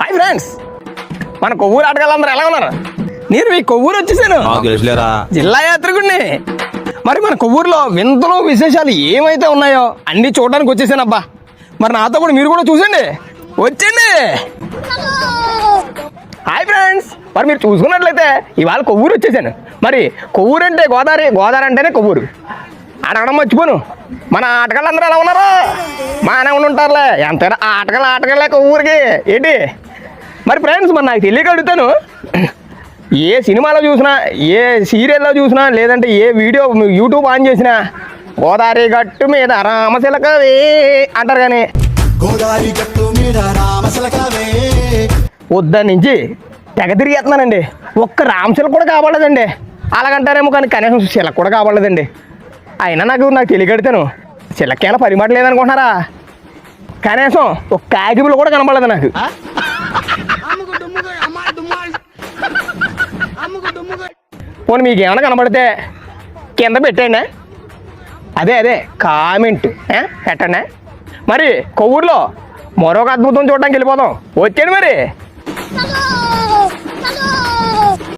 Hi friends మన కొవ్వూరు ఆటగాళ్ళందరూ ఎలా ఉన్నారు? నేను మీ కొవ్వూరు వచ్చేసాను. జిల్లా యాత్రికుడిని. మరి మన కొవ్వూరులో వింతలు విశేషాలు ఏమైతే ఉన్నాయో అన్ని చూడడానికి వచ్చేసాను అబ్బా. మరి నాతో కూడా మీరు కూడా చూసండి వచ్చండి హాయ్ ఫ్రెండ్స్ మరి మీరు చూసుకున్నట్లయితే ఇవాళ కొవ్వూరు వచ్చేసాను. మరి కొవ్వూరు అంటే గోదావరి గోదావరి అంటేనే కొవ్వూరు. అడగడం మర్చిపోను. మన ఆటగాళ్ళందరూ ఎలా ఉన్నారా? బాగానే ఉండి ఉంటారులే. ఎంతైనా ఆటగాళ్ళు ఆటగాళ్ళే కొవ్వూరికి ఏంటి? మరి ఫ్రెండ్స్ మరి నాకు తెలియక అడుగుతాను. ఏ సినిమాలో చూసినా ఏ సీరియల్లో చూసినా లేదంటే ఏ వీడియో యూట్యూబ్ ఆన్ చేసినా గోదావరి గట్టు మీద రామశిలకవే అంటారు కానీ. గోదావరి గట్టు మీద రామసలకవే వద్దని నుంచి తెగ తిరిగేస్తున్నానండి. ఒక్క రామశిల కూడా కావాలదండి అలాగంటారేమో కానీ కనీసం శిలక కూడా కావాలదండి అయినా నాకు నాకు తెలియగడతాను శిలకేలా పరిమాట లేదనుకుంటున్నారా? కనీసం ఒక కాగిబులు కూడా కనబడలేదు నాకు. పోనీ మీకు ఏమైనా కనబడితే కింద పెట్టండి అదే అదే కామెంట్? పెట్టండి. మరి కొవ్వూరులో మరొక అద్భుతం చూడడానికి వెళ్ళిపోదాం. వచ్చాను మరి.